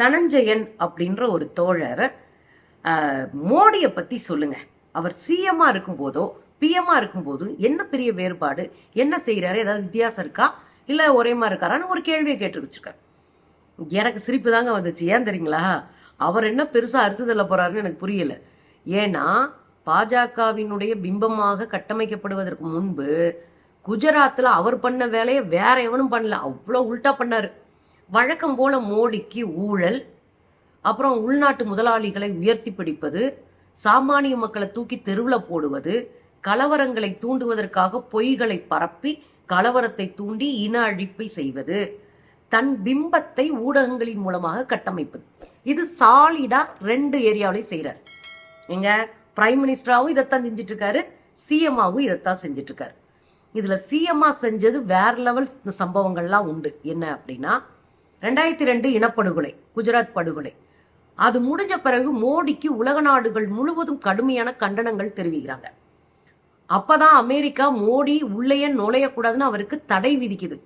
தனஞ்சயன் அப்படின்ற ஒரு தோழர் மோடியை பற்றி சொல்லுங்க. அவர் சிஎம்மாக இருக்கும்போதோ பிஎம்மாக இருக்கும்போது என்ன பெரிய வேறுபாடு? என்ன செய்கிறாரு ஏதாவது வித்தியாசம் இருக்கா? இல்லை ஒரே மாதிரி இருக்காரான்னு ஒரு கேள்வியை கேட்டு வச்சுருக்கேன் எனக்கு சிரிப்பு தாங்க வந்துச்சு. ஏன் தெரியுங்களா? அவர் என்ன பெருசாக அறுத்து தள்ள எனக்கு புரியல. ஏன்னா பாஜகவினுடைய பிம்பமாக கட்டமைக்கப்படுவதற்கு முன்பு குஜராத்தில் அவர் பண்ண வேலையை வேற எவனும் பண்ணல. அவ்வளோ உல்ட்டா பண்ணார். வழக்கம் போல மோடிக்கு ஊழல் அப்புறம் உள்நாட்டு முதலாளிகளை உயர்த்தி பிடிப்பது சாமானிய மக்களை தூக்கி தெருவில் போடுவது கலவரங்களை தூண்டுவதற்காக பொய்களை பரப்பி கலவரத்தை தூண்டி இன அழிப்பை செய்வது தன் பிம்பத்தை ஊடகங்களின் மூலமாக கட்டமைப்பது. இது சாலிடா ரெண்டு ஏரியாவிலையும் செய்கிறார் எங்க பிரைம் மினிஸ்டராகவும் இதைத்தான் செஞ்சுட்டு இருக்காரு சிஎம்மாவும் இதைத்தான் செஞ்சுட்டு இருக்காரு இதில் சிஎம்மா செஞ்சது வேற லெவல் சம்பவங்கள்லாம் உண்டு. என்ன அப்படின்னா ரெண்டாயிரத்தி ரெண்டு இனப்படுகொலை குஜராத் படுகொலை. அது முடிஞ்ச பிறகு மோடிக்கு உலக நாடுகள் முழுவதும் கடுமையான கண்டனங்கள் தெரிவிக்கிறாங்க. அப்பதான் அமெரிக்கா மோடி உள்ளேயே நுழையக்கூடாதுன்னு அவருக்கு தடை விதிக்குது.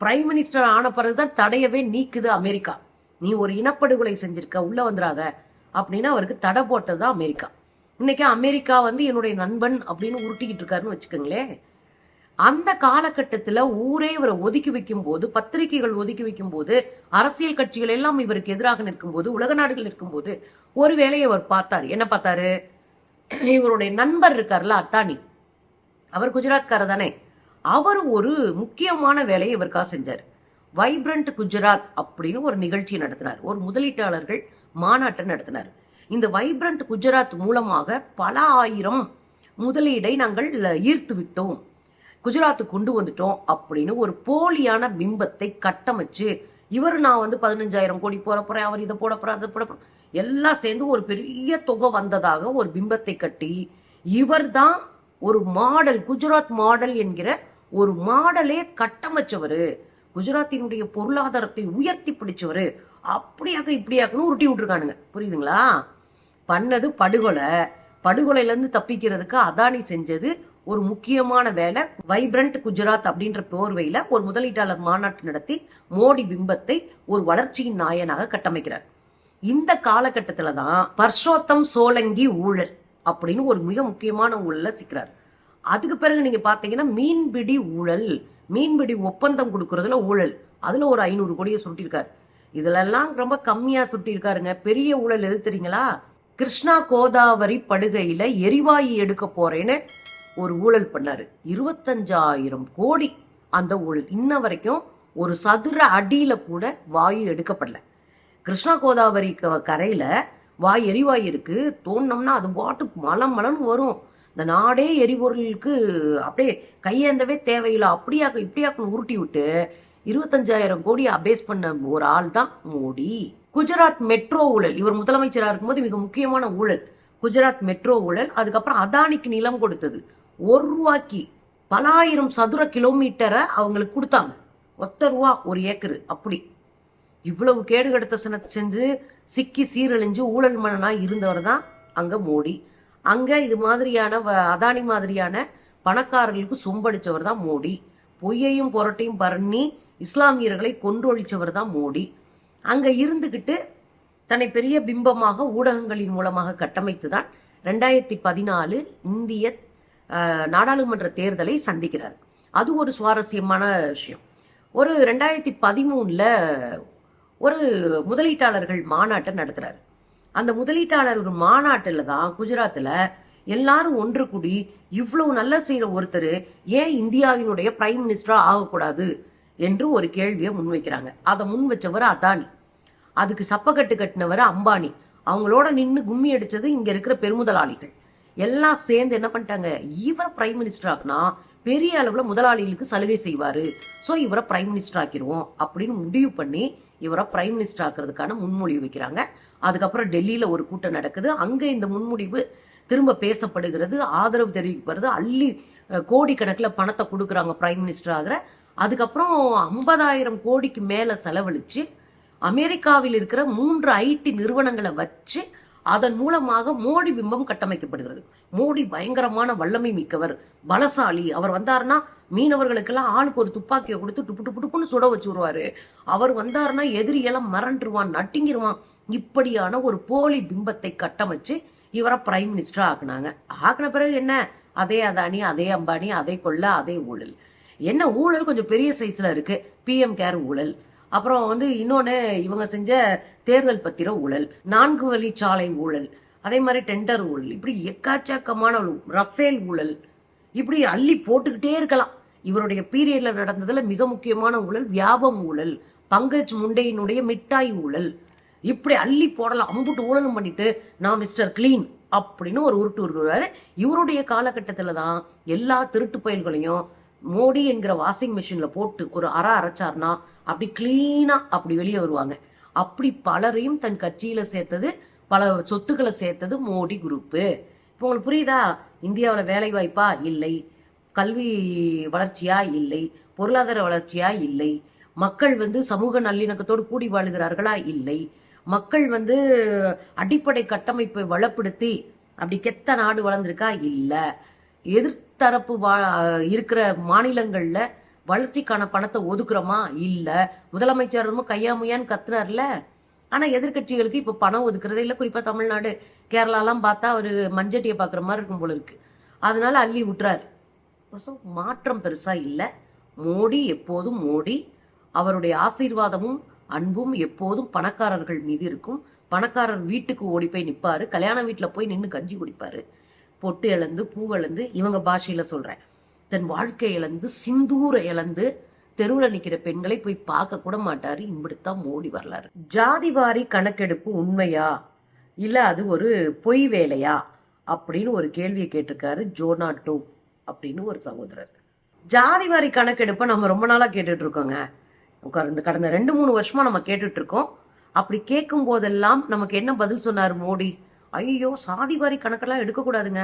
பிரைம் மினிஸ்டர் ஆன பிறகுதான் தடையவே நீக்குது அமெரிக்கா. நீ ஒரு இனப்படுகொலை செஞ்சிருக்க உள்ள வந்துடாத அப்படின்னு அவருக்கு தடை போட்டது தான் அமெரிக்கா. இன்னைக்கு அமெரிக்கா வந்து என்னுடைய நண்பன் அப்படின்னு உருட்டிக்கிட்டு இருக்காருன்னு வச்சுக்கோங்களேன். அந்த காலகட்டத்தில் ஊரே இவரை ஒதுக்கி வைக்கும் போது பத்திரிகைகள் ஒதுக்கி வைக்கும் போது அரசியல் கட்சிகள் எல்லாம் இவருக்கு எதிராக நிற்கும்போது உலக நாடுகள் நிற்கும்போது ஒரு வேலையை அவர் பார்த்தார். என்ன பார்த்தாரு? இவருடைய நண்பர் இருக்கார்ல அத்தானி. அவர் குஜராத்கார தானே. அவர் ஒரு முக்கியமான வேலையை இவருக்காக செஞ்சார். வைப்ரண்ட் குஜராத் அப்படின்னு ஒரு நிகழ்ச்சி நடத்தினார். ஒரு முதலீட்டாளர்கள் மாநாட்டை நடத்தினார். இந்த வைப்ரண்ட் குஜராத் மூலமாக பல ஆயிரம் முதலீடை நாங்கள் ஈர்த்து விட்டோம். குஜராத்து கொண்டு வந்துட்டோம் அப்படின்னு ஒரு போலியான பிம்பத்தை கட்டமைச்சு இவர் நான் வந்து பதினஞ்சாயிரம் கோடி போட போகிறேன் அவர் இதை போட போறேன் அதை போட போறேன் எல்லாம் சேர்ந்து ஒரு பெரிய தொகை வந்ததாக ஒரு பிம்பத்தை கட்டி இவர்தான் ஒரு மாடல் குஜராத் மாடல் என்கிற ஒரு மாடலே கட்டமைச்சவர். குஜராத்தினுடைய பொருளாதாரத்தை உயர்த்தி பிடிச்சவர். அப்படியாக இப்படியாக்குன்னு உருட்டி விட்டுருக்கானுங்க. புரியுதுங்களா? பண்ணது படுகொலை. படுகொலையிலேருந்து தப்பிக்கிறதுக்கு அதானி செஞ்சது ஒரு முக்கியமான வேலை வைப்ரண்ட் குஜராத் அப்படின்ற போர்வையில் ஒரு முதலீட்டாளர் மாநாட்டு நடத்தி மோடி பிம்பத்தை ஒரு வளர்ச்சியின் நாயனாக கட்டமைக்கிறார். இந்த காலகட்டத்தில் தான் பர்ஷோத்தம் சோலங்கி ஊழல் அப்படின்னு ஒரு மிக முக்கியமான ஊழல சிக்கிறார். அதுக்கு பிறகு நீங்க பார்த்தீங்கன்னா மீன்பிடி ஊழல் மீன்பிடி ஒப்பந்தம் கொடுக்கறதுல ஊழல். அதுல ஒரு ஐநூறு கோடியை சுட்டியிருக்காரு இதுலெல்லாம் ரொம்ப கம்மியா சுட்டிருக்காருங்க பெரிய ஊழல் எது தெரியுங்களா கிருஷ்ணா கோதாவரி படுகையில எரிவாயு எடுக்க போறேன்னு ஒரு ஊழல் பண்ணார். இருபத்தஞ்சாயிரம் கோடி அந்த ஊழல். இன்ன வரைக்கும் ஒரு சதுர அடியில் கூட வாயு எடுக்கப்படல. கிருஷ்ணா கோதாவரி க- வாய் எரிவாயு இருக்கு. தோணுனோம்னா அது பாட்டு மலம் மலம்னு வரும். இந்த நாடே எரிபொருளுக்கு அப்படியே கையேந்தவே தேவையில்லை. அப்படியாக்க இப்படியாக்குன்னு உருட்டி விட்டு இருபத்தஞ்சாயிரம் கோடி அபேஸ் பண்ண ஒரு ஆள் தான் மோடி. குஜராத் மெட்ரோ ஊழல். இவர் முதலமைச்சராக இருக்கும்போது மிக முக்கியமான ஊழல். குஜராத் மெட்ரோ ஊழல். அதுக்கப்புறம் அதானிக்கு நிலம் கொடுத்தது. ஒரு ரூபாய்க்கு பலாயிரம் சதுர கிலோமீட்டரை அவங்களுக்கு கொடுத்தாங்க. ஒத்த ரூபா ஒரு ஏக்கரு அப்படி. இவ்வளவு கேடு கெடுத்த சின செஞ்சு சிக்கி சீரழிஞ்சு ஊழல் மன்னனா இருந்தவர் தான் அங்கே மோடி. அங்கே இது மாதிரியான வ- அதானி மாதிரியான பணக்காரர்களுக்கு சொம்படிச்சவர் தான் மோடி. பொய்யையும் புரட்டையும் பண்ணி இஸ்லாமியர்களை கொன்றொழிச்சவர் தான் மோடி. அங்கே இருந்துக்கிட்டு தன்னை பெரிய பிம்பமாக ஊடகங்களின் மூலமாக கட்டமைத்து தான் ரெண்டாயிரத்தி பதினாலு இந்திய நாடாளுமன்ற தேர்தலை சந்திக்கிறார். அது ஒரு சுவாரஸ்யமான விஷயம். ஒரு ரெண்டாயிரத்தி பதிமூணில் ஒரு முதலீட்டாளர்கள் மாநாட்டை நடத்துகிறார் அந்த முதலீட்டாளர்கள் மாநாட்டில் தான் குஜராத்தில் எல்லாரும் ஒன்று கூடி இவ்வளோ நல்ல செய்கிற ஒருத்தர் ஏன் இந்தியாவினுடைய பிரைம் மினிஸ்டராக ஆகக்கூடாது என்று ஒரு கேள்வியை முன்வைக்கிறாங்க. அதை முன் வச்சவர் அதானி. அதுக்கு சப்பக்கட்டு கட்டினவர் அம்பானி. அவங்களோட நின்று கும்மி அடித்தது இங்கே இருக்கிற பெருமுதலாளிகள். எல்லாம் சேர்ந்து என்ன பண்ணிட்டாங்க? இவர் பிரைம் மினிஸ்டர் ஆக்குனா பெரிய அளவில் முதலாளிகளுக்கு சலுகை செய்வார். ஸோ இவரை பிரைம் மினிஸ்டர் ஆக்கிடுவோம் அப்படின்னு முடிவு பண்ணி இவரை பிரைம் மினிஸ்டர் ஆக்கிறதுக்கான முன்மொழிவு வைக்கிறாங்க. அதுக்கப்புறம் டெல்லியில் ஒரு கூட்டம் நடக்குது. அங்கே இந்த முன்முடிவு திரும்ப பேசப்படுகிறது. ஆதரவு தெரிவிக்கப்படுறது அள்ளி கோடிக்கணக்கில் பணத்தை கொடுக்குறாங்க பிரைம் மினிஸ்டர் ஆகிற. அதுக்கப்புறம் ஐம்பதாயிரம் கோடிக்கு மேலே செலவழித்து அமெரிக்காவில் இருக்கிற மூன்று ஐடி நிறுவனங்களை வச்சு அதன் மூலமாக மோடி பிம்பம் கட்டமைக்கப்படுகிறது. மோடி பயங்கரமான வல்லமை மிக்கவர் பலசாலி. அவர் வந்தாருன்னா மீனவர்களுக்கெல்லாம் ஆளுக்கு ஒரு துப்பாக்கியை கொடுத்து டுப்பு டுப்பு டுப்புன்னு சுட வச்சு விடுவாரு. அவர் வந்தாருன்னா எதிரியெல்லாம் மறண்டுருவான் நட்டிங்கிருவான் இப்படியான ஒரு போலி பிம்பத்தை கட்டமைச்சு இவரை பிரைம் மினிஸ்டர் ஆக்குனாங்க. ஆக்கின பிறகு என்ன? அதே அதானி அதே அம்பானி அதே கொள்ள அதே ஊழல். என்ன ஊழல்? கொஞ்சம் பெரிய சைஸ்ல இருக்கு. பிஎம் கேர் ஊழல். அப்புறம் வந்து இன்னொன்று இவங்க செஞ்ச தேர்தல் பத்திர ஊழல் நான்கு வழி சாலை ஊழல் அதே மாதிரி டெண்டர் ஊழல் இப்படி எக்காச்சக்கமான ரஃபேல் ஊழல் இப்படி அள்ளி போட்டுக்கிட்டே இருக்கலாம். இவருடைய பீரியடில் நடந்ததில் மிக முக்கியமான ஊழல் வியாபம் ஊழல் பங்கஜ் முண்டையினுடைய மிட்டாய் ஊழல். இப்படி அள்ளி போடலாம் அம்புட்டு ஊழலும் பண்ணிட்டு நான் மிஸ்டர் கிளீன் அப்படின்னு ஒரு உருட்டு உருட்டுவார். இவருடைய காலகட்டத்தில் தான் எல்லா திருட்டு பயல்களையும் மோடி என்கிற வாஷிங் மிஷினில் போட்டு ஒரு அற அரைச்சார்னா அப்படி க்ளீனாக அப்படி வெளியே வருவாங்க. அப்படி பலரையும் தன் கட்சியில் சேர்த்தது பல சொத்துக்களை சேர்த்தது மோடி குரூப்பு இப்போ உங்களுக்கு புரியுதா? இந்தியாவில் வேலை வாய்ப்பா? இல்லை. கல்வி வளர்ச்சியா? இல்லை. பொருளாதார வளர்ச்சியா? இல்லை. மக்கள் வந்து சமூக நல்லிணக்கத்தோடு கூடி வாழுகிறார்களா? இல்லை. மக்கள் வந்து அடிப்படை கட்டமைப்பை வளப்படுத்தி அப்படி கெத்த நாடு வளர்ந்துருக்கா? இல்லை. தரப்பு வா இருக்கிற மாநிலங்களில் வளர்ச்சிக்கான பணத்தை ஒதுக்குறோமா? இல்லை. முதலமைச்சர் கையாமையான்னு கத்துனார்ல ஆனால் எதிர்க்கட்சிகளுக்கு இப்போ பணம் ஒதுக்குறதே இல்லை. குறிப்பாக தமிழ்நாடு. கேரளாலாம் பார்த்தா அவர் மஞ்சட்டியை பார்க்குற மாதிரி இருக்கும் போல இருக்கு. அதனால அள்ளி விட்டுறாரு. ஸோ மாற்றம் பெருசாக இல்லை. மோடி எப்போதும் மோடி. அவருடைய ஆசீர்வாதமும் அன்பும் எப்போதும் பணக்காரர்கள் மீது இருக்கும். பணக்காரர் வீட்டுக்கு ஓடி போய் நிற்பாரு கல்யாண வீட்டில் போய் நின்று கஞ்சி குடிப்பார். பொட்டு இழந்து பூவிழந்து இவங்க பாஷையில் சொல்கிறேன் தன் வாழ்க்கை இழந்து சிந்தூரை இழந்து தெருவில் நிற்கிற பெண்களை போய் பார்க்க கூட மாட்டார். இப்படித்தான் மோடி வரலாறு. ஜாதிவாரி கணக்கெடுப்பு உண்மையா? இல்லை அது ஒரு பொய் வேலையா? அப்படின்னு ஒரு கேள்வியை கேட்டிருக்காரு ஜோனா டோப் அப்படின்னு ஒரு சகோதரர். ஜாதிவாரி கணக்கெடுப்பை நம்ம ரொம்ப நாளாக கேட்டுட்டு இருக்கோங்க. கடந்த கடந்த ரெண்டு மூணு வருஷமாக நம்ம கேட்டுட்ருக்கோம் அப்படி கேட்கும் போதெல்லாம் நமக்கு என்ன பதில் சொன்னார் மோடி? ஐயோ சாதி வாரி கணக்கெல்லாம் எடுக்கக்கூடாதுங்க.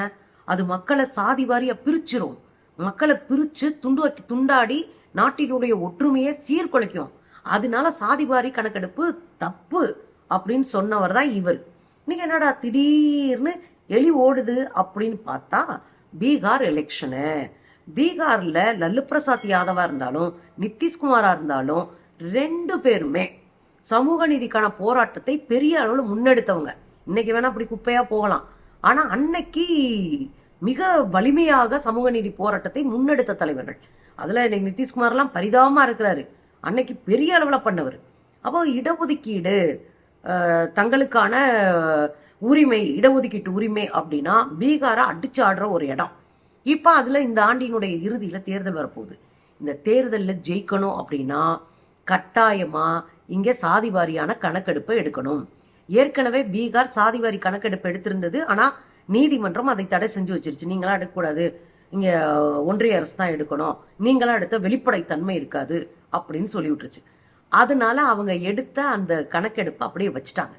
அது மக்களை சாதி வாரியா பிரிச்சிரும். மக்களை பிரிச்சு துண்டு துண்டாடி நாட்டினுடைய ஒற்றுமையை சீர்குலைக்கும். அதனால சாதி வாரி கணக்கெடுப்பு தப்பு அப்படின்னு சொன்னவர் தான் இவர். நீங்கள் என்னடா திடீர்னு எலி ஓடுது அப்படின்னு பார்த்தா பீகார் எலெக்ஷனு பீகாரில் லல்லு பிரசாத் யாதவாக இருந்தாலும் நிதிஷ்குமாராக இருந்தாலும் ரெண்டு பேருமே சமூக நீதிக்கான போராட்டத்தை பெரிய அளவில் முன்னெடுத்தவங்க. இன்னைக்கு வேணா அப்படி குப்பையா போகலாம். ஆனா அன்னைக்கு மிக வலிமையாக சமூக நீதி போராட்டத்தை முன்னெடுத்த தலைவர்கள். அதுல இன்னைக்கு நிதிஷ்குமார்லாம் பரிதாபமா இருக்கிறாரு. அன்னைக்கு பெரிய அளவில் பண்ணவர். அப்போ இடஒதுக்கீடு தங்களுக்கான உரிமை இடஒதுக்கீட்டு உரிமை அப்படின்னா பீகாரை அடிச்சு ஆடுற ஒரு இடம். இப்போ அதில் இந்த ஆண்டினுடைய இறுதியில் தேர்தல் வரப்போகுது. இந்த தேர்தலில் ஜெயிக்கணும் அப்படின்னா கட்டாயமாக இங்கே சாதி வாரியான கணக்கெடுப்பை எடுக்கணும். ஏற்கனவே பீகார் சாதிவாரி கணக்கெடுப்பு எடுத்திருந்தது. ஆனால் நீதிமன்றம் அதை தடை செஞ்சு வச்சிருச்சு. நீங்களாம் எடுக்கக்கூடாது. இங்கே ஒன்றிய அரசு தான் எடுக்கணும். நீங்களாம் எடுத்த வெளிப்படைத்தன்மை இருக்காது அப்படின்னு சொல்லி விட்டுருச்சு அதனால அவங்க எடுத்த அந்த கணக்கெடுப்பை அப்படியே வச்சுட்டாங்க.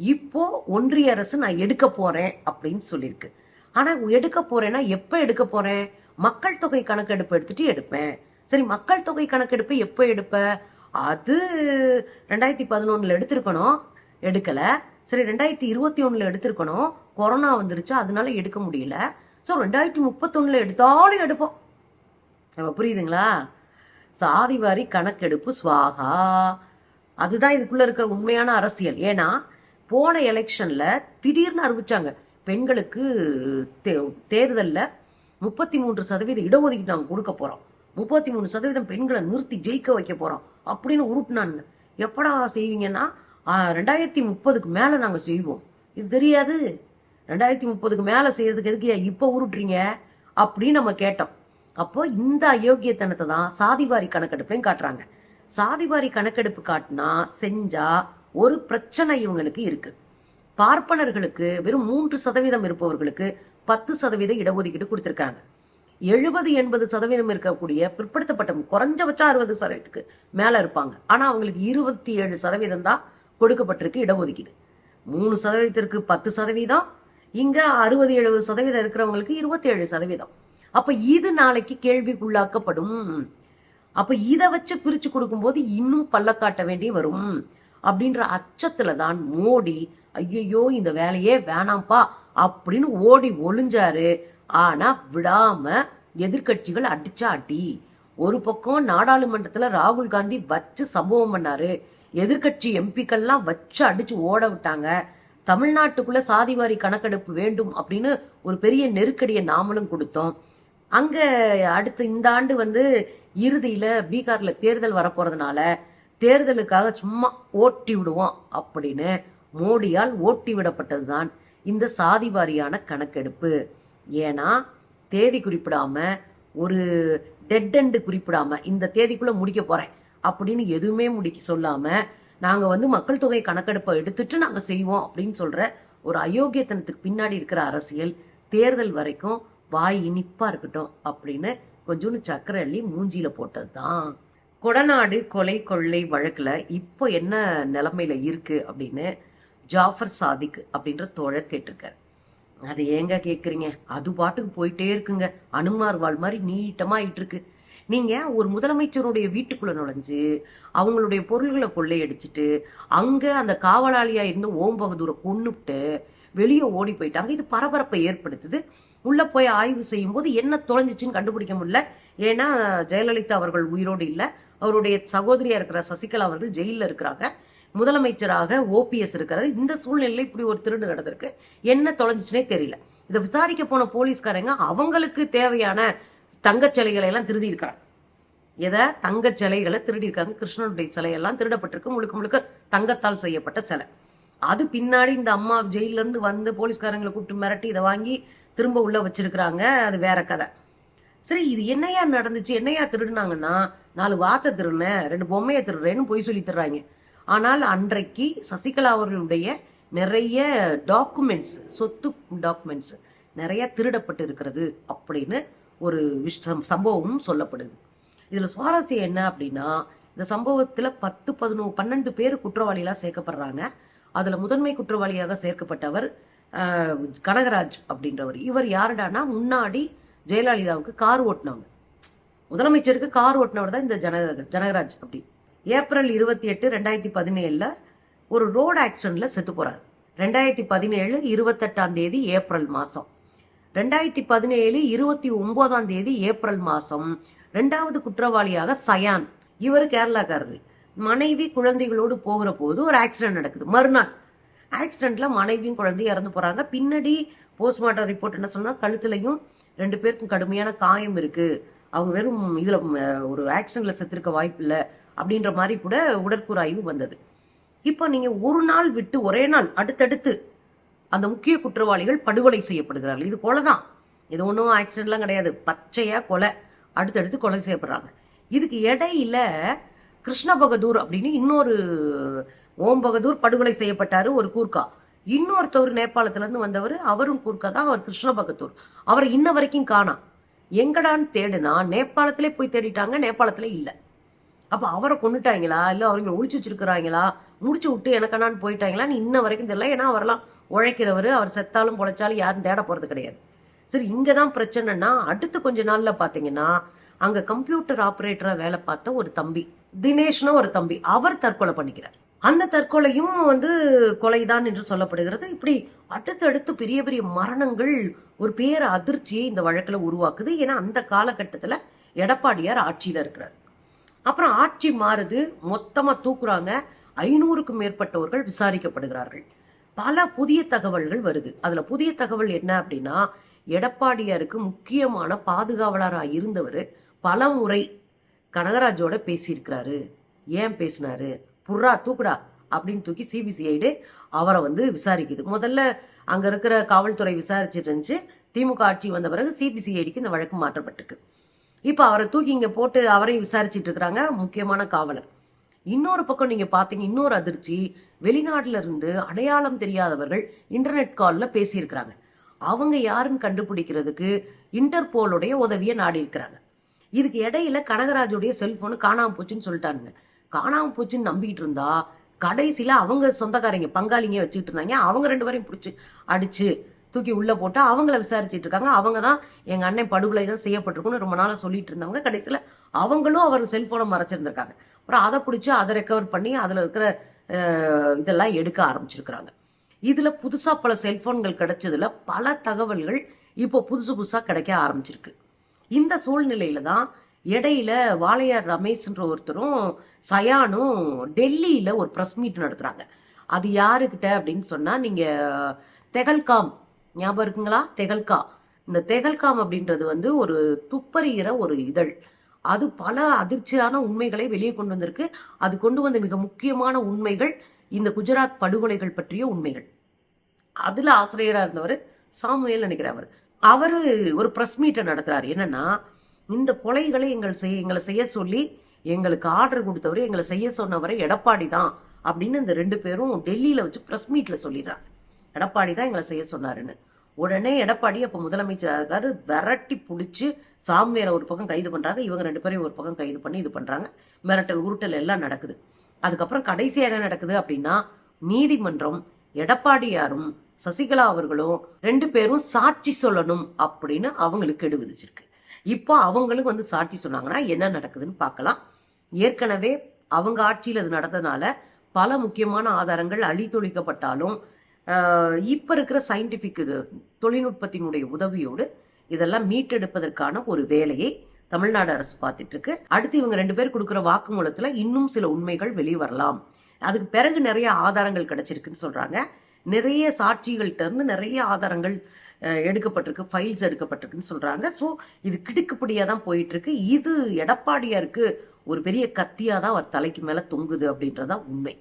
இப்போ ஒன்றிய அரசு நான் எடுக்க போறேன் அப்படின்னு சொல்லியிருக்கு. ஆனால் எடுக்க போறேன்னா எப்போ எடுக்க போறேன்? மக்கள் தொகை கணக்கெடுப்பு எடுத்துட்டு எடுப்பேன். சரி மக்கள் தொகை கணக்கெடுப்பு எப்போ எடுப்ப? அது ரெண்டாயிரத்தி பதினொன்றில் எடுத்திருக்கணும். எடுக்கலை. சரி ரெண்டாயிரத்தி இருபத்தி ஒன்றில் எடுத்திருக்கணும். கொரோனா வந்துருச்சு அதனால எடுக்க முடியல. ஸோ ரெண்டாயிரத்தி முப்பத்தொன்னில் எடுத்தாலும் எடுப்போம். அப்ப புரியுதுங்களா? சாதி வாரி கணக்கெடுப்பு சுவாகா. அதுதான் இதுக்குள்ளே இருக்கிற உண்மையான அரசியல். ஏன்னா போன எலெக்ஷனில் திடீர்னு அறிவிச்சாங்க பெண்களுக்கு தே தேர்தலில் முப்பத்தி மூன்று சதவீத இடஒதுக்கீடு நாங்கள் கொடுக்க போகிறோம் முப்பத்தி மூணு சதவீதம் பெண்களை நிறுத்தி ஜெயிக்க வைக்க போகிறோம் அப்படின்னு உருட்டுனானுங்க. எப்படா செய்வீங்கன்னா ரெண்டாயிரத்தி முப்பதுக்கு மேலே நாங்கள் செய்வோம். இது தெரியாது? ரெண்டாயிரத்தி முப்பதுக்கு மேலே செய்யறதுக்கு எதுக்கு இப்போ உருட்டுறீங்க? அப்படின்னு நம்ம கேட்டோம். அப்போ இந்த அயோக்கியத்தனத்தை தான் சாதிவாரி கணக்கெடுப்பையும் காட்டுறாங்க. சாதிவாரி கணக்கெடுப்பு காட்டினா செஞ்சால் ஒரு பிரச்சனை இவங்களுக்கு இருக்குது பார்ப்பனர்களுக்கு வெறும் மூன்று சதவீதம் இருப்பவர்களுக்கு பத்து சதவீத இடஒதுக்கீடு கொடுத்துருக்காங்க. எழுபது எண்பது சதவீதம் இருக்கக்கூடிய பிற்படுத்தப்பட்ட குறைஞ்சபட்சம் அறுபது சதவீதத்துக்கு மேலே இருப்பாங்க. ஆனால் அவங்களுக்கு இருபத்தி ஏழு சதவீதம் தான் கொடுக்கப்பட்டிருக்கு இடஒதுக்கீடு. மூணு சதவீதத்திற்கு பத்து சதவீதம் இங்கே அறுபது எழுபது சதவீதம் இருக்கிறவங்களுக்கு இருபத்தேழு சதவீதம். அப்போ இது நாளைக்கு கேள்விக்குள்ளாக்கப்படும். அப்போ இதை வச்சு பிரித்து கொடுக்கும்போது இன்னும் பள்ளக்காட்ட வேண்டி வரும். அப்படின்ற அச்சத்தில் தான் மோடி ஐயையோ இந்த வேலையே வேணாம்ப்பா அப்படின்னு ஓடி ஒளிஞ்சாரு. ஆனால் விடாமல் எதிர்க்கட்சிகள் அடிச்சா அடி ஒரு பக்கம் நாடாளுமன்றத்தில் ராகுல் காந்தி வச்சு சம்பவம் பண்ணாரு. எதிர்க்கட்சி எம்பிக்கள்லாம் வச்சு அடிச்சு ஓட விட்டாங்க. தமிழ்நாட்டுக்குள்ள சாதிவாரி கணக்கெடுப்பு வேண்டும் அப்படின்னு ஒரு பெரிய நெருக்கடியை நாமளும் கொடுத்தோம். அங்க அடுத்து இந்த ஆண்டு வந்து இறுதியில பீகார்ல தேர்தல் வரப்போறதுனால தேர்தலுக்காக சும்மா ஓட்டி விடுவோம் அப்படின்னு மோடியால் ஓட்டி விடப்பட்டதுதான் இந்த சாதி வாரியான கணக்கெடுப்பு. ஏன்னா தேதி குறிப்பிடாம ஒரு டெட் எண்டு குறிப்பிடாம இந்த தேதிக்குள்ள முடிக்க போறேன். அப்படின்னு எதுவுமே முடிக்க சொல்லாம நாங்க வந்து மக்கள் தொகை கணக்கெடுப்பை எடுத்துட்டு நாங்க செய்வோம் அப்படின்னு சொல்ற ஒரு அயோக்கியத்தனத்துக்கு பின்னாடி இருக்கிற அரசியல் தேர்தல் வரைக்கும் வாய் இனிப்பா இருக்கட்டும் அப்படின்னு கொஞ்சோண்டு சக்கரை அள்ளி மூஞ்சியில போட்டது தான் கொடநாடு கொலை கொள்ளை வழக்குல இப்போ என்ன நிலைமையில இருக்கு அப்படின்னு ஜாஃபர் சாதிக் அப்படின்ற தோழர் கேட்டிருக்காரு. அது ஏங்க கேட்குறீங்க அது பாட்டுக்கு போயிட்டே இருக்குங்க. அனுமார் வாழ் மாதிரி நீட்டமாக ஆயிட்டு இருக்கு. நீங்கள் ஒரு முதலமைச்சருடைய வீட்டுக்குள்ளே நுழைஞ்சு அவங்களுடைய பொருள்களை கொள்ளையடிச்சிட்டு அங்கே அந்த காவலாளியாக இருந்து ஓம் பகதூரை கொன்னுவிட்டு வெளியே ஓடி போயிட்டாங்க. இது பரபரப்பை ஏற்படுத்துது. உள்ளே போய் ஆய்வு செய்யும்போது என்ன தொலைஞ்சிச்சின்னு கண்டுபிடிக்க முடியல. ஏன்னா ஜெயலலிதா அவர்கள் உயிரோடு இல்லை. அவருடைய சகோதரியாக இருக்கிற சசிகலா அவர்கள் ஜெயிலில் இருக்கிறாங்க. முதலமைச்சராக ஓபிஎஸ் இருக்கிறாரு. இந்த சூழ்நிலையில் இப்படி ஒரு திருடு நடந்திருக்கு. என்ன தொலைஞ்சிச்சுனே தெரியல. இதை விசாரிக்க போன போலீஸ்காரங்க அவங்களுக்கு தேவையான தங்கச் சிலைகளை எல்லாம் திருடி எதை? தங்கச் சிலைகளை திருடி இருக்காங்க கிருஷ்ணனுடைய சிலையெல்லாம் திருடப்பட்டிருக்கு. முழுக்க முழுக்க தங்கத்தால் செய்யப்பட்ட சிலை. அது பின்னாடி இந்த அம்மா ஜெயில்ல இருந்து வந்து போலீஸ்காரங்களை கூப்பிட்டு மிரட்டி இதை வாங்கி திரும்ப உள்ள வச்சிருக்கிறாங்க. அது வேற கதை. சரி இது என்னையா நடந்துச்சு? என்னையா திருடுனாங்கன்னா நாலு வாத்தை திருடுனேன் ரெண்டு பொம்மையை திருடுறேன்னு பொய் சொல்லி திருறாங்க. ஆனால் அன்றைக்கு சசிகலா அவர்களுடைய நிறைய டாக்குமெண்ட்ஸ் சொத்து டாக்குமெண்ட்ஸ் நிறைய திருடப்பட்டு இருக்கிறது அப்படின்னு ஒரு விஷ் சம்பவமும் சொல்லப்படுது. இதில் சுவாரஸ்யம் என்ன அப்படின்னா இந்த சம்பவத்தில் பத்து பதினோ பன்னெண்டு பேர் குற்றவாளிகளாக சேர்க்கப்படுறாங்க. அதில் முதன்மை குற்றவாளியாக சேர்க்கப்பட்டவர் கனகராஜ் அப்படின்றவர். இவர் யாருடானா முன்னாடி ஜெயலலிதாவுக்கு கார் ஓட்டினவங்க. முதலமைச்சருக்கு கார் ஓட்டினவர் தான் இந்த ஜன ஜனகராஜ் அப்படி. ஏப்ரல் இருபத்தி எட்டு ரெண்டாயிரத்தி பதினேழில் ஒரு ரோடு ஆக்சிடெண்ட்டில் செத்து போகிறார் ரெண்டாயிரத்தி பதினேழு இருபத்தெட்டாம் தேதி ஏப்ரல் மாதம் ரெண்டாயிரத்தி பதினேழு இருபத்தி ஒம்போதாம் தேதி ஏப்ரல் மாதம் ரெண்டாவது குற்றவாளியாக சயான். இவர் கேரளாக்காரரு. மனைவி குழந்தைகளோடு போகிற போது ஒரு ஆக்சிடென்ட் நடக்குது. மறுநாள். ஆக்சிடெண்ட்டில் மனைவியும் குழந்தையும் இறந்து போகிறாங்க பின்னாடி போஸ்ட்மார்ட்டம் ரிப்போர்ட் என்ன சொன்னால் கழுத்துலையும் ரெண்டு பேருக்கும் கடுமையான காயம் இருக்குது அவங்க வெறும் இதில் ஒரு ஆக்சிடெண்ட்டில் செத்துருக்க வாய்ப்பு இல்லை அப்படின்ற மாதிரி கூட உடற்கூறாய்வு வந்தது. இப்போ நீங்கள் ஒரு நாள் விட்டு ஒரே நாள் அடுத்தடுத்து அந்த முக்கிய குற்றவாளிகள் படுகொலை செய்யப்படுகிறார்கள். இது கொலை தான் இது ஒன்றும் ஆக்சிடென்ட்லாம் கிடையாது. பச்சையா கொலை. அடுத்தடுத்து கொலை செய்யப்படுறாங்க. இதுக்கு இடையில கிருஷ்ண பகதூர் அப்படின்னு இன்னொரு ஓம் பகதூர் படுகொலை செய்யப்பட்டாரு ஒரு கூர்க்கா இன்னொருத்தவர் நேபாளத்துலேருந்து வந்தவர் அவரும் கூர்க்கா தான் அவர் கிருஷ்ண பகதூர். அவரை இன்ன வரைக்கும் காணாம் எங்கடான்னு தேடுனா நேபாளத்திலே போய் தேடிட்டாங்க நேபாளத்தில் இல்லை. அப்போ அவரை கொண்டுட்டாங்களா இல்லை அவங்க ஒழிச்சு வச்சிருக்கிறாங்களா? முடிச்சு விட்டு எனக்கண்ணான்னு போயிட்டாங்களான்னு இன்ன வரைக்கும் தெரியல. ஏன்னா அவரெல்லாம் உழைக்கிறவர் அவர் செத்தாலும் பொழைச்சாலும் யாரும் தேட போகிறது கிடையாது. சரி இங்கே தான் பிரச்சனைனா அடுத்து கொஞ்ச நாளில் பார்த்தீங்கன்னா அங்கே கம்ப்யூட்டர் ஆப்ரேட்டராக வேலை பார்த்த ஒரு தம்பி தினேஷ்னு ஒரு தம்பி அவர் தற்கொலை பண்ணிக்கிறார். அந்த தற்கொலையும் வந்து கொலைதான் என்று சொல்லப்படுகிறது. இப்படி அடுத்தடுத்து பெரிய பெரிய மரணங்கள் ஒரு பேர அதிர்ச்சியை இந்த வழக்கில் உருவாக்குது. ஏன்னா அந்த காலகட்டத்தில் எடப்பாடியார் ஆட்சியில் இருக்கிறார். அப்புறம் ஆட்சி மாறுது மொத்தமாக தூக்குறாங்க. ஐநூறுக்கும் மேற்பட்டவர்கள் விசாரிக்கப்படுகிறார்கள். பல புதிய தகவல்கள் வருது. அதில் புதிய தகவல் என்ன அப்படின்னா எடப்பாடியாருக்கு முக்கியமான பாதுகாவலராக இருந்தவர் பல முறை கனகராஜோட பேசியிருக்கிறாரு. ஏன் பேசினாரு? புர்ரா தூக்குடா அப்படின்னு தூக்கி சிபிசிஐடு அவரை வந்து விசாரிக்குது. முதல்ல அங்கே இருக்கிற காவல்துறை விசாரிச்சுட்டு இருந்துச்சு. திமுக ஆட்சி வந்த பிறகு சிபிசிஐடிக்கு இந்த வழக்கு மாற்றப்பட்டிருக்கு. இப்போ அவரை தூக்கி இங்கே போட்டு அவரையும் விசாரிச்சுட்டு இருக்கிறாங்க முக்கியமான காவலர். இன்னொரு பக்கம் நீங்கள் பார்த்தீங்க இன்னொரு அதிர்ச்சி வெளிநாட்டில் இருந்து அடையாளம் தெரியாதவர்கள் இன்டர்நெட் காலில் பேசியிருக்கிறாங்க. அவங்க யாருன்னு கண்டுபிடிக்கிறதுக்கு இன்டர்போலுடைய உதவியை நாடி இருக்கிறாங்க இதுக்கு இடையில கனகராஜுடைய செல்போனு காணாமல் போச்சுன்னு சொல்லிட்டானுங்க. காணாமல் போச்சுன்னு நம்பிக்கிட்டு இருந்தா கடைசியில் அவங்க சொந்தக்காரங்க பங்காளிங்க வச்சுக்கிட்டு இருந்தாங்க. அவங்க ரெண்டு பேரையும் பிடிச்சி அடிச்சு தூக்கி உள்ளே போட்டு அவங்கள விசாரிச்சுட்டு இருக்காங்க. அவங்க தான் எங்கள் அண்ணன் படுகொலை தான் செய்யப்பட்டிருக்குன்னு ரொம்ப நாளாக சொல்லிட்டு இருந்தவங்க. கடைசியில் அவங்களும் அவர் செல்ஃபோனை மறைச்சிருந்திருக்காங்க. அப்புறம் அதை பிடிச்சி அதை ரெக்கவர் பண்ணி அதில் இருக்கிற இதெல்லாம் எடுக்க ஆரம்பிச்சிருக்கிறாங்க. இதில் புதுசாக பல செல்ஃபோன்கள் கிடைச்சதில் பல தகவல்கள் இப்போ புதுசு புதுசாக கிடைக்க ஆரம்பிச்சிருக்கு. இந்த சூழ்நிலையில தான் இடையில வாளையார் ரமேஷ்ன்ற ஒருத்தரும் சயானும் டெல்லியில் ஒரு ப்ரெஸ் மீட் நடத்துகிறாங்க அது யாருக்கிட்ட அப்படின்னு சொன்னால் நீங்கள் தெகல்காம் ஞாபகம் இருக்குங்களா? தெகல்கா. இந்த தெகல்காம் அப்படின்றது வந்து ஒரு துப்பறிகிற ஒரு இதழ். அது பல அதிர்ச்சியான உண்மைகளை வெளியே கொண்டு வந்திருக்கு. அது கொண்டு வந்த மிக முக்கியமான உண்மைகள் இந்த குஜராத் படுகொலைகள் பற்றிய உண்மைகள். அதில் ஆசிரியராக இருந்தவர் சாமுவேல் நினைக்கிறவர் அவர். ஒரு ப்ரெஸ் மீட்டை நடத்துகிறார் என்னன்னா இந்த கொலைகளை எங்கள் செய்ய எங்களை செய்ய சொல்லி எங்களுக்கு ஆர்டர் கொடுத்தவர் எங்களை செய்ய சொன்னவரை எடப்பாடி தான் அப்படின்னு இந்த ரெண்டு பேரும் டெல்லியில் வச்சு ப்ரெஸ் மீட்டில் சொல்லிடுறாங்க. எடப்பாடி தான் எங்களை செய்ய சொன்னாருன்னு. உடனே எடப்பாடி அப்போ முதலமைச்சர் விரட்டி பிடிச்சி சாமுவேலை ஒரு பக்கம் கைது பண்ணுறாங்க இவங்க ரெண்டு பேரையும் ஒரு பக்கம் கைது பண்ணி இது பண்ணுறாங்க மிரட்டல் உருட்டல் எல்லாம் நடக்குது. அதுக்கப்புறம் கடைசியாக என்ன நடக்குது அப்படின்னா நீதிமன்றம் எடப்பாடியாரும் சசிகலா அவர்களும் ரெண்டு பேரும் சாட்சி சொல்லணும் அப்படின்னு அவங்களுக்கு கெடு விதிச்சிருக்கு. இப்போ அவங்களும் வந்து சாட்சி சொன்னாங்கன்னா என்ன நடக்குதுன்னு பார்க்கலாம். ஏற்கனவே அவங்க ஆட்சியில் அது நடந்ததுனால பல முக்கியமான ஆதாரங்கள் அழித்தொழிக்கப்பட்டாலும் இப்போ இருக்கிற சயின்டிஃபிக் தொழில்நுட்பத்தினுடைய உதவியோடு இதெல்லாம் மீட்டெடுப்பதற்கான ஒரு வேலையை தமிழ்நாடு அரசு பார்த்துட்டு இருக்கு அடுத்து இவங்க ரெண்டு பேர் கொடுக்குற வாக்குமூலத்தில் இன்னும் சில உண்மைகள் வெளியே வரலாம். அதுக்கு பிறகு நிறைய ஆதாரங்கள் கிடைச்சிருக்குன்னு சொல்கிறாங்க நிறைய சாட்சிகள்கிட்ட இருந்து நிறைய ஆதாரங்கள் எடுக்கப்பட்டிருக்கு ஃபைல்ஸ் எடுக்கப்பட்டிருக்குன்னு சொல்கிறாங்க ஸோ இது கிடுக்குப்படியாக தான் போயிட்டுருக்கு இது எடப்பாடியாருக்கு ஒரு பெரிய கத்தியாக தான் அவர் தலைக்கு மேலே தொங்குது அப்படின்றதான் உண்மை.